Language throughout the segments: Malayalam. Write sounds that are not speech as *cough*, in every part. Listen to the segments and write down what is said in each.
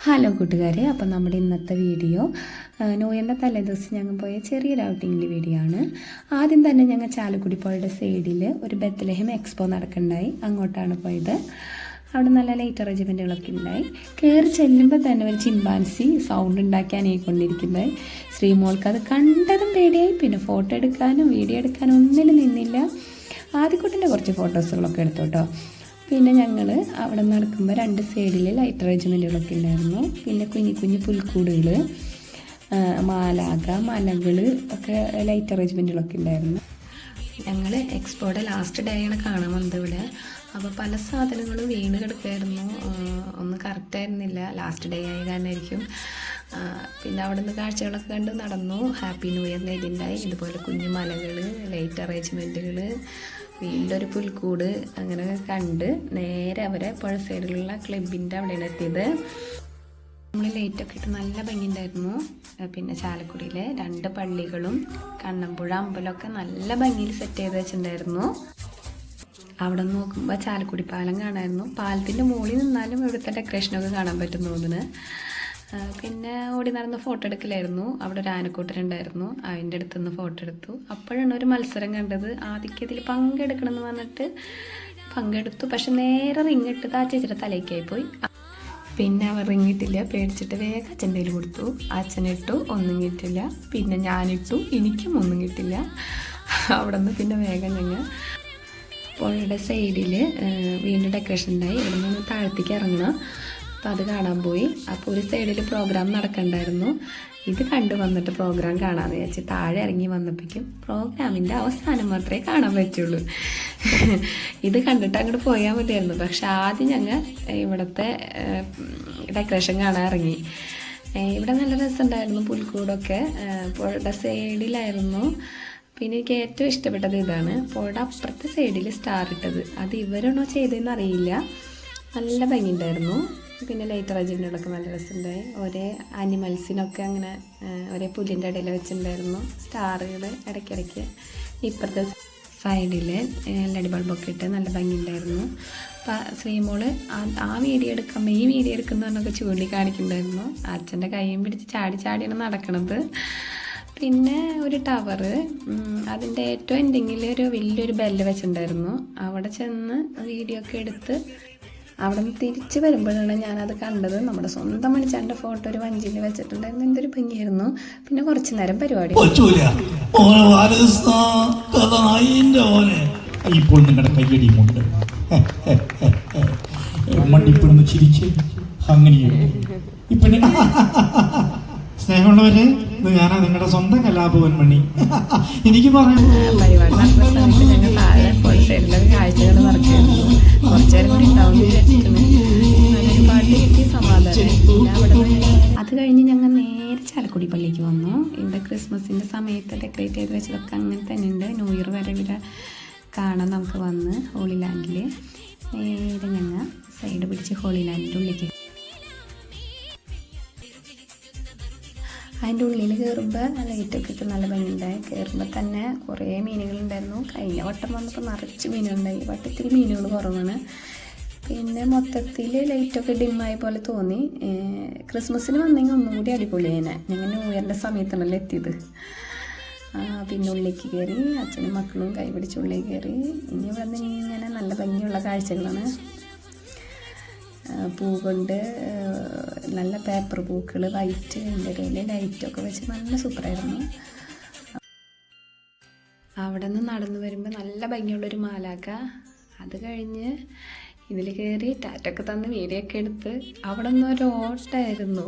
ഹലോ കൂട്ടുകാരെ അപ്പം നമ്മുടെ ഇന്നത്തെ വീഡിയോ നോയന്റെ ന്യൂ ഇയറിന്റെ തലേ ദിവസം ഞങ്ങൾ പോയ ചെറിയൊരു ഔട്ടിങ്ങിന്റെ വീഡിയോ ആണ്. ആദ്യം തന്നെ ഞങ്ങൾ ചാലക്കുടി പുഴയുടെ സൈഡിൽ ഒരു ബെത്തലഹം എക്സ്പോ നടക്കുന്നുണ്ടായി. അങ്ങോട്ടാണ് പോയത്. അവിടെ നല്ല ലൈറ്റ് അറേഞ്ച്മെന്റുകളൊക്കെ ഉണ്ടായി. കയറി ചെല്ലുമ്പോൾ തന്നെ ഒരു ചിമ്പാൻസി സൗണ്ട് ഉണ്ടാക്കാനായി കൊണ്ടിരിക്കുന്നത് ശ്രീമോൾക്ക് അത് കണ്ടതും പേടിയായി. പിന്നെ ഫോട്ടോ എടുക്കാനും വീഡിയോ എടുക്കാനും ഒന്നിലും നിന്നില്ല. ആദ്യക്കൂട്ടിന്റെ കുറച്ച് ഫോട്ടോസുകളൊക്കെ എടുത്തു കേട്ടോ. പിന്നെ ഞങ്ങൾ അവിടെ നടക്കുമ്പോൾ രണ്ട് സൈഡിൽ ലൈറ്റ് അറേഞ്ച്മെന്റുകളൊക്കെ ഉണ്ടായിരുന്നു. പിന്നെ കുഞ്ഞു കുഞ്ഞു പുൽക്കൂടുകൾ മാലാക മലകൾ ഒക്കെ ലൈറ്റ് അറേഞ്ച്മെന്റുകളൊക്കെ ഉണ്ടായിരുന്നു. ഞങ്ങൾ എക്സ്പോയുടെ ലാസ്റ്റ് ഡേ ആണ് കാണാൻ വന്നത് ഇവിടെ. അപ്പോൾ പല സാധനങ്ങളും വീണ് കിടക്കുമായിരുന്നു ഒന്ന് കറക്റ്റായിരുന്നില്ല. ലാസ്റ്റ് ഡേ ആയ കാരണമായിരിക്കും പിന്നെ അവിടെ നിന്ന് കാഴ്ചകളൊക്കെ കണ്ട് നടന്നു. ഹാപ്പി ന്യൂ ഇയർ ഇതിന്റെതായി ഇതുപോലെ കുഞ്ഞു മലകൾ ലൈറ്റ് അറേഞ്ച്മെന്റുകൾ വീണ്ടും ഒരു പുൽക്കൂട് അങ്ങനെ കണ്ട് നേരെ അവരെ പുഴ സൈഡിലുള്ള ക്ലബിന്റെ അവിടെയാണ് എത്തിയത്. നമ്മൾ ലൈറ്റൊക്കെ ഇട്ട് നല്ല ഭംഗിയുണ്ടായിരുന്നു. പിന്നെ ചാലക്കുടിയിലെ രണ്ട് പള്ളികളും കണ്ണമ്പുഴ അമ്പലമൊക്കെ നല്ല ഭംഗിയിൽ സെറ്റ് ചെയ്ത് വെച്ചിട്ടുണ്ടായിരുന്നു. അവിടെ നിന്ന് നോക്കുമ്പോൾ ചാലക്കുടി പാലം കാണായിരുന്നു. പാലത്തിന്റെ മുകളിൽ നിന്നാലും ഇവിടുത്തെ ഡെക്കറേഷനൊക്കെ കാണാൻ പറ്റും തോന്നുന്നു. പിന്നെ ഓടി നടന്ന് ഫോട്ടോ എടുക്കലായിരുന്നു. അവിടെ ഒരു ആനക്കൂട്ടരുണ്ടായിരുന്നു. അതിന്റെ അടുത്ത് നിന്ന് ഫോട്ടോ എടുത്തു. അപ്പോഴാണ് ഒരു മത്സരം കണ്ടത്. ആദ്യമൊക്കെ ഇതിൽ പങ്കെടുക്കണം എന്ന് പറഞ്ഞിട്ട് പങ്കെടുത്തു. പക്ഷെ നേരെ റിങ്ങിട്ടത് ആ ചേച്ചിയുടെ തലേക്കായി പോയി. പിന്നെ അവർ റിങ്ങിട്ടില്ല പേടിച്ചിട്ട് വേഗം അച്ഛന്റെ കയ്യിൽ കൊടുത്തു അച്ഛനിട്ടു ഒന്നും കിട്ടില്ല. പിന്നെ ഞാനിട്ടു എനിക്കും ഒന്നും കിട്ടില്ല. അവിടെ നിന്ന് പിന്നെ വേഗം ഞങ്ങൾ പുഴയുടെ സൈഡിൽ വീണ്ടും ഡെക്കറേഷൻ ഉണ്ടായി. ഇവിടെ നിന്ന് താഴത്തേക്ക് ഇറങ്ങണം. അപ്പോൾ അത് കാണാൻ പോയി. അപ്പോൾ ഒരു സൈഡിൽ പ്രോഗ്രാം നടക്കണ്ടായിരുന്നു. ഇത് കണ്ടു വന്നിട്ട് പ്രോഗ്രാം കാണാമെന്ന് വിചാരിച്ച് താഴെ ഇറങ്ങി വന്നപ്പോഴേക്കും പ്രോഗ്രാമിന്റെ അവസാനം മാത്രമേ കാണാൻ പറ്റുള്ളൂ. ഇത് കണ്ടിട്ട് അങ്ങോട്ട് പോയാൽ മതിയായിരുന്നു. പക്ഷെ ആദ്യം ഞങ്ങൾ ഇവിടുത്തെ ഡെക്കറേഷൻ കാണാൻ ഇറങ്ങി. ഇവിടെ നല്ല രസമുണ്ടായിരുന്നു പുൽക്കൂടൊക്കെ. പുഴയുടെ സൈഡിലായിരുന്നു. പിന്നെ എനിക്ക് ഏറ്റവും ഇഷ്ടപ്പെട്ടത് ഇതാണ്. പുഴയുടെ അപ്പുറത്തെ സൈഡിൽ സ്റ്റാർ ഇട്ടത്. അത് ഇവരാണോ ചെയ്തതെന്ന് അറിയില്ല. നല്ല ഭംഗിയുണ്ടായിരുന്നു. പിന്നെ ലൈറ്റർ അറേഞ്ച്മെന്റുകളൊക്കെ നല്ല രസമുണ്ടായി. ഒരേ അനിമൽസിനൊക്കെ അങ്ങനെ ഒരേ പുല്ലിന്റെ ഇടയിൽ വെച്ചിട്ടുണ്ടായിരുന്നു. സ്റ്റാറുകൾ ഇടയ്ക്കിടയ്ക്ക്. ഇപ്പുറത്തെ സൈഡിൽ ലഡി ബൾബൊക്കെ ഇട്ട് നല്ല ഭംഗിയുണ്ടായിരുന്നു. അപ്പം ശ്രീമോൾ ആ- വീഡിയോ എടുക്കുമ്പോൾ ഈ വീഡിയോ എടുക്കുന്നതെന്നൊക്കെ ചൂണ്ടിക്കാണിക്കുന്നുണ്ടായിരുന്നു. അച്ഛന്റെ കൈയും പിടിച്ച് ചാടി ചാടിയാണ് നടക്കണത്. പിന്നെ ഒരു ടവറ് അതിന്റെ ഏറ്റവും എന്തെങ്കിലും ഒരു വലിയൊരു ബെല്ല് വെച്ചിട്ടുണ്ടായിരുന്നു. അവിടെ ചെന്ന് വീഡിയോ ഒക്കെ എടുത്ത് അവിടെ നിന്ന് തിരിച്ച് വരുമ്പോഴാണ് ഞാനത് കണ്ടത്. നമ്മുടെ സ്വന്തം മണിച്ചാന്റെ ഫോട്ടോ ഒരു വഞ്ചിയിൽ വെച്ചിട്ടുണ്ടായിരുന്നു. എന്തൊരു ഭംഗിയായിരുന്നു. പിന്നെ കുറച്ച് നേരം പരിപാടി. ഇപ്പോൾ നിങ്ങളുടെ കയ്യടിയുമുണ്ട്. *laughs* മണ്ടിപ്പിടുന്ന് ചിരിച്ച് അങ്ങനെയുണ്ട് ഇപ്പനെ *laughs* സ്നേഹമുള്ളവരെ ഇത് ഞാനാ നിങ്ങളുടെ സ്വന്തം കലാഭവൻ മണി. *laughs* എനിക്ക് പറയാൻ പരിപാടി നടക്കുന്ന സമയത്ത് ഞങ്ങൾ താഴെ പോയി സൈഡിലൊക്കെ കാഴ്ചകൾ നടക്കുകയായിരുന്നു കുറച്ച് നേരം കൂടി ഉണ്ടാവും നല്ലൊരു പാട്ട് കിട്ടി സമാധാനം. അത് കഴിഞ്ഞ് ഞങ്ങൾ നേരെ ചാലക്കുടി പള്ളിക്ക് വന്നു. ഇവിടെ ക്രിസ്മസിന്റെ സമയത്ത് ഡെക്കറേറ്റ് ചെയ്ത് വെച്ചതൊക്കെ അങ്ങനെ തന്നെ ഉണ്ട് ന്യൂ ഇയർ വരെ ഇവിടെ കാണാൻ നമുക്ക് വന്ന് ഹോളി ലാൻഡിൽ നേരെ ഞങ്ങൾ സൈഡ് പിടിച്ച് ഹോളി ലാൻഡിന്റെ ഉള്ളിലേക്ക് അതിന്റെ ഉള്ളിൽ കയറുമ്പോൾ ലൈറ്റൊക്കെ ഇട്ട് നല്ല ഭംഗിയുണ്ടായി. കയറുമ്പോൾ തന്നെ കുറേ മീനുകളുണ്ടായിരുന്നു. കഴിഞ്ഞ വട്ടം വന്നപ്പോൾ നിറച്ച് മീനുകളുണ്ടായി. വട്ടത്തിൽ മീനുകൾ കുറവാണ്. പിന്നെ മൊത്തത്തിൽ ലൈറ്റൊക്കെ ഡിമ്മായി പോലെ തോന്നി. ക്രിസ്മസിന് വന്നെങ്കിൽ ഒന്നും കൂടി അടിപൊളിയേനെ ഞങ്ങൾ ന്യൂ ഇയറിന്റെ സമയത്താണല്ലോ എത്തിയത്. പിന്നെ ഉള്ളിലേക്ക് കയറി അച്ഛനും മക്കളും കൈപിടിച്ച് ഉള്ളിലേക്ക് കയറി. ഇനി ഇവിടെ ഇങ്ങനെ നല്ല ഭംഗിയുള്ള കാഴ്ചകളാണ് പൂ കൊണ്ട് നല്ല പേപ്പർ പൂക്കൾ വൈറ്റ് അതിന്റെ ഇടയിൽ ലൈറ്റൊക്കെ വെച്ച് നല്ല സൂപ്പറായിരുന്നു. അവിടെ നിന്ന് നടന്നു വരുമ്പോൾ നല്ല ഭംഗിയുള്ളൊരു മാലാക്ക അത് കഴിഞ്ഞ് ഇതിൽ കയറി ടാറ്റൊക്കെ തന്ന് വീഡിയോ എടുത്ത് അവിടെ നിന്ന് ഒരു ഓട്ടമായിരുന്നു.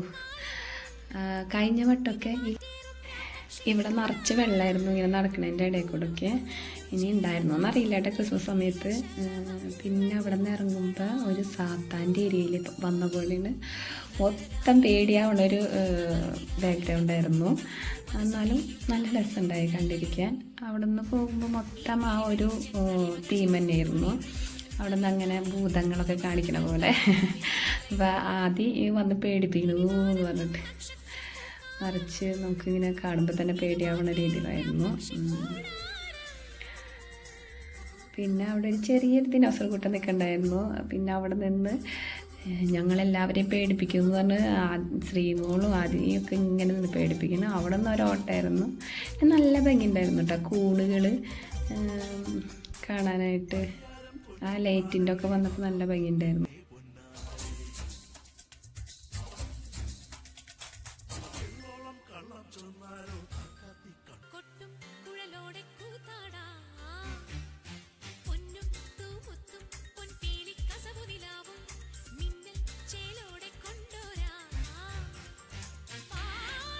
കഴിഞ്ഞ വട്ടമൊക്കെ ഇവിടെ നിറച്ച് വെള്ളമായിരുന്നു ഇങ്ങനെ നടക്കുന്നതിന്റെ ഇടയിൽ കൂടെ ഒക്കെ ഇനി ഉണ്ടായിരുന്നു എന്നറിയില്ല കേട്ടോ ക്രിസ്മസ് സമയത്ത്. പിന്നെ അവിടെ നിന്ന് ഇറങ്ങുമ്പോൾ ഒരു സാത്താന്റെ ഏരിയയിൽ വന്ന പോലെയാണ്. മൊത്തം പേടിയാവുള്ളൊരു ബാക്ക്ഗ്രൗണ്ട് ആയിരുന്നു എന്നാലും നല്ല രസമുണ്ടായി കണ്ടിരിക്കാൻ. അവിടെ നിന്ന് പോകുമ്പോൾ മൊത്തം ആ ഒരു തീം തന്നെയായിരുന്നു. അവിടെ നിന്ന് അങ്ങനെ ഭൂതങ്ങളൊക്കെ കാണിക്കണ പോലെ. അപ്പം ആദ്യം വന്ന് പേടിപ്പിക്കണു എന്ന് പറഞ്ഞിട്ട്. മറിച്ച് നമുക്കിങ്ങനെ കാണുമ്പോൾ തന്നെ പേടിയാവുന്ന രീതിയിലായിരുന്നു. പിന്നെ അവിടെ ഒരു ചെറിയൊരു ദിനോസർ കൂട്ടം നിൽക്കണ്ടായിരുന്നു പിന്നെ അവിടെ നിന്ന് ഞങ്ങളെല്ലാവരെയും ഞങ്ങളെല്ലാവരെയും പേടിപ്പിക്കുമെന്ന് പറഞ്ഞ് ശ്രീമോളും ആദ്യം ഒക്കെ ഇങ്ങനെ നിന്ന് പേടിപ്പിക്കുന്നു. അവിടെ നിന്ന് ഒരോട്ടായിരുന്നു നല്ല ഭംഗി ഉണ്ടായിരുന്നു കേട്ടോ കൂണുകൾ കാണാനായിട്ട് ആ ലൈറ്റിന്റെ ഒക്കെ വന്നപ്പോൾ നല്ല ഭംഗിയുണ്ടായിരുന്നു കൊട്ടും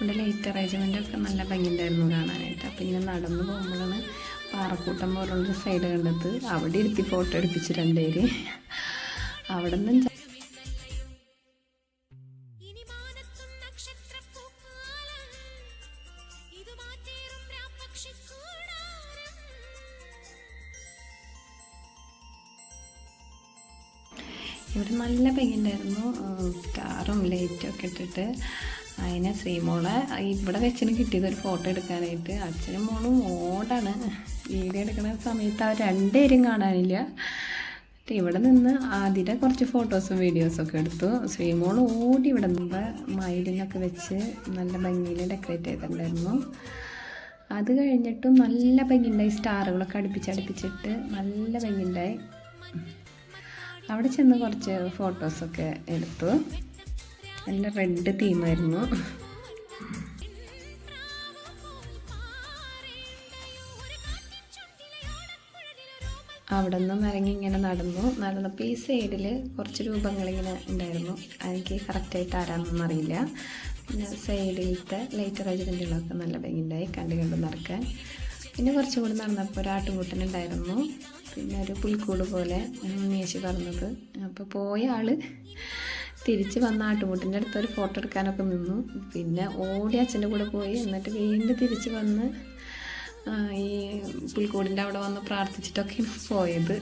ഇവിടെ ലൈറ്റ് അറേഞ്ച്മെന്റ് ഒക്കെ നല്ല ഭംഗിയുണ്ടായിരുന്നു കാണാനായിട്ട്. അപ്പം ഇങ്ങനെ നടന്നു പോകുമ്പോഴാണ് പാറക്കൂട്ടം പോലുള്ള സൈഡ് കണ്ടത്. അവിടെ ഇരുത്തി ഫോട്ടോ എടുപ്പിച്ച് രണ്ടുപേര്. അവിടെ നിന്ന് ഇവിടെ നല്ല ഭംഗിയുണ്ടായിരുന്നു. സ്റ്റാറും ലൈറ്റും ഒക്കെ ഇട്ടിട്ട് അതിനെ ശ്രീമോളെ ഇവിടെ വെച്ചിന് കിട്ടിയത് ഒരു ഫോട്ടോ എടുക്കാനായിട്ട്. അച്ഛനും മോളും ഓടാണ്. വീഡിയോ എടുക്കുന്ന സമയത്ത് അവർ രണ്ടുപേരും കാണാനില്ല. ഇവിടെ നിന്ന് ആദ്യത്തെ കുറച്ച് ഫോട്ടോസും വീഡിയോസും ഒക്കെ എടുത്തു. ശ്രീമോൾ ഓടി ഇവിടെ നിന്ന് മയിലിനൊക്കെ വെച്ച് നല്ല ഭംഗിയിൽ ഡെക്കറേറ്റ് ചെയ്തിട്ടുണ്ടായിരുന്നു. അത് കഴിഞ്ഞിട്ടും നല്ല ഭംഗിയുണ്ടായി. സ്റ്റാറുകളൊക്കെ അടുപ്പിച്ചടുപ്പിച്ചിട്ട് നല്ല ഭംഗിയുണ്ടായി. അവിടെ ചെന്ന് കുറച്ച് ഫോട്ടോസൊക്കെ എടുത്തു. നല്ല റെഡ് തീമായിരുന്നു. അവിടെ നിന്നും ഇറങ്ങി ഇങ്ങനെ നടന്നു. നടന്നപ്പോൾ ഈ സൈഡിൽ കുറച്ച് രൂപങ്ങളിങ്ങനെ ഉണ്ടായിരുന്നു. എനിക്ക് കറക്റ്റായിട്ട് ആരാന്നൊന്നും അറിയില്ല. പിന്നെ സൈഡിലത്തെ ലൈറ്റ് അറേഞ്ച്മെന്റുകളൊക്കെ നല്ല ഭംഗിയുണ്ടായി കണ്ട് കണ്ട് നടക്കാൻ. പിന്നെ കുറച്ചും കൂടി നടന്നപ്പോൾ ഒരു പിന്നെ ഒരു പുൽക്കൂട് പോലെ ഉണ്ണിയേശി പറഞ്ഞത്. അപ്പോൾ പോയ ആൾ തിരിച്ച് വന്ന ആട്ടുമുട്ടിന്റെ അടുത്ത് ഒരു ഫോട്ടോ എടുക്കാനൊക്കെ നിന്നു. പിന്നെ ഓടി അച്ഛന്റെ കൂടെ പോയി. എന്നിട്ട് വീണ്ടും തിരിച്ച് വന്ന് ഈ പുൽക്കൂടിന്റെ അവിടെ വന്ന് പ്രാർത്ഥിച്ചിട്ടൊക്കെ പോയത്.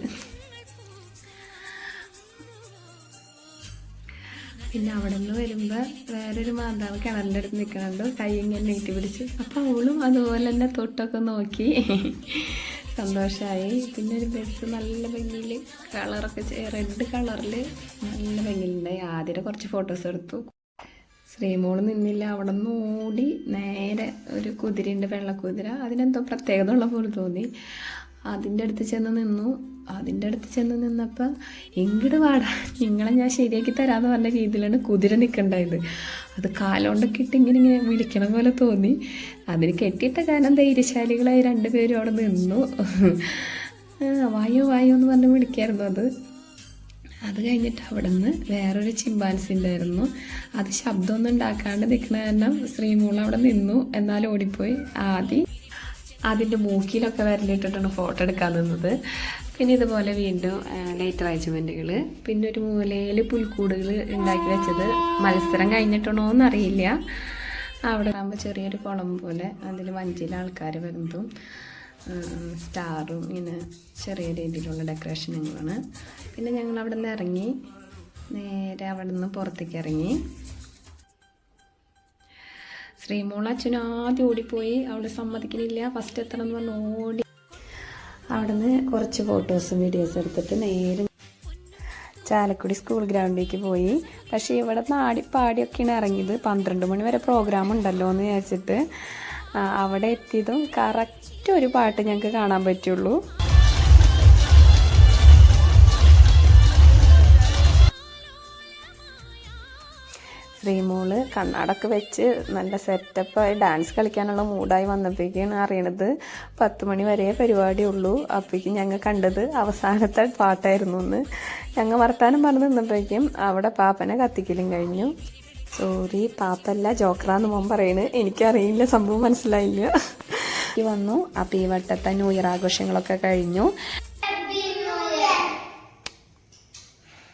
പിന്നെ അവിടെ നിന്ന് വരുമ്പോൾ വേറൊരു മാതാവ് കിണറിന്റെ അടുത്ത് നിൽക്കണുണ്ട് കൈ ഇങ്ങനെ നീട്ടി പിടിച്ച്. അപ്പോൾ അവളും അതുപോലെ തന്നെ തൊട്ടൊക്കെ നോക്കി. സന്തോഷമായി പിന്നെ ഒരു ബസ് നല്ല ഭംഗിയിൽ കളറൊക്കെ റെഡ് കളറിൽ നല്ല ഭംഗിയിലുണ്ടായി ആദ്യം കുറച്ച് ഫോട്ടോസ് എടുത്തു. ശ്രീമോൾ നിന്നില്ല. അവിടെ നിന്ന് ഓടി നേരെ ഒരു കുതിരയുണ്ട് വെള്ളക്കുതിര. അതിനെന്തോ പ്രത്യേകത ഉള്ള പോലെ തോന്നി. അതിന്റെ അടുത്ത് ചെന്ന് നിന്നു. അതിന്റെ അടുത്ത് ചെന്ന് നിന്നപ്പോൾ എങ്കിട് വാടാ നിങ്ങളെ ഞാൻ ശരിയാക്കി തരാമെന്ന് പറഞ്ഞ രീതിയിലാണ് കുതിര നിൽക്കണ്ടായത് അത് കാലോണ്ടൊക്കെ ഇട്ട് ഇങ്ങനെ ഇങ്ങനെ വിളിക്കണ പോലെ തോന്നി. അതിന് കെട്ടിയിട്ട കാരണം ധൈര്യശാലികളായി രണ്ടുപേരും അവിടെ നിന്നു. വായോ വായോ എന്ന് പറഞ്ഞ് വിളിക്കായിരുന്നു അത്. അത് കഴിഞ്ഞിട്ട് അവിടെ നിന്ന് വേറൊരു ചിമ്പാൻസി ഉണ്ടായിരുന്നു. അത് ശബ്ദമൊന്നും ഉണ്ടാക്കാണ്ട് നിൽക്കണ കാരണം ശ്രീമൂള അവിടെ നിന്നു. എന്നാൽ ഓടിപ്പോയി. ആദ്യം അതിന്റെ മൂക്കിലൊക്കെ വിരലിട്ടിട്ടാണ് ഫോട്ടോ എടുക്കാൻ നിന്നത്. പിന്നെ ഇതുപോലെ വീണ്ടും ലൈറ്റ് അറേഞ്ച്മെന്റുകൾ പിന്നെ ഒരു മൂലയിൽ പുൽക്കൂടുകൾ ഉണ്ടാക്കി വെച്ചത്. മത്സരം കഴിഞ്ഞിട്ടാണോ എന്നറിയില്ല അവിടെ ആകുമ്പോൾ ചെറിയൊരു കുളം പോലെ അതിൽ വഞ്ചിയിൽ ആൾക്കാർ വരുന്നതും സ്റ്റാറും ഇങ്ങനെ ചെറിയ രീതിയിലുള്ള ഡെക്കറേഷനുകളാണ് പിന്നെ ഞങ്ങൾ അവിടെ നിന്ന് ഇറങ്ങി നേരെ അവിടെ നിന്ന് പുറത്തേക്ക് ഇറങ്ങി. ശ്രീമോൾ അച്ഛനും ആദ്യം ഓടിപ്പോയി. അവിടെ സമ്മതിക്കണില്ല. ഫസ്റ്റ് എത്തണം എന്ന് പറഞ്ഞ് ഓടി. അവിടെ നിന്ന് കുറച്ച് ഫോട്ടോസും വീഡിയോസും എടുത്തിട്ട് നേരെ ചാലക്കുടി സ്കൂൾ ഗ്രൗണ്ടിലേക്ക് പോയി. പക്ഷേ ഇവിടെ നാടി പാടിയൊക്കെയാണ് ഇറങ്ങിയത്. പന്ത്രണ്ട് മണി വരെ പ്രോഗ്രാം ഉണ്ടല്ലോ എന്ന് വിചാരിച്ചിട്ട് അവിടെ എത്തിയതും കറക്റ്റ് ഒരു പാട്ട് ഞങ്ങൾക്ക് കാണാൻ പറ്റുള്ളൂ. ശ്രീമോൾ കണ്ണാടൊക്കെ വെച്ച് നല്ല സെറ്റപ്പായി ഡാൻസ് കളിക്കാനുള്ള മൂഡായി വന്നപ്പോഴേക്കാണ് അറിയണത് പത്ത് മണി വരെ പരിപാടി ഉള്ളൂ. അപ്പോഴേക്കും ഞങ്ങൾ കണ്ടത് അവസാനത്തെ പാട്ടായിരുന്നു എന്ന്. ഞങ്ങൾ വർത്താനം പറഞ്ഞ് നിന്നപ്പോഴേക്കും അവിടെ പാപ്പനെ കത്തിക്കലും കഴിഞ്ഞു. സോറി പാപ്പല്ല ജോക്കറാന്ന് മോൻ പറയണ്. എനിക്കറിയില്ല സംഭവം മനസ്സിലായില്ല. വന്നു. അപ്പോൾ ഈ വട്ടത്തെ ന്യൂ ഇയർ ആഘോഷങ്ങളൊക്കെ കഴിഞ്ഞു.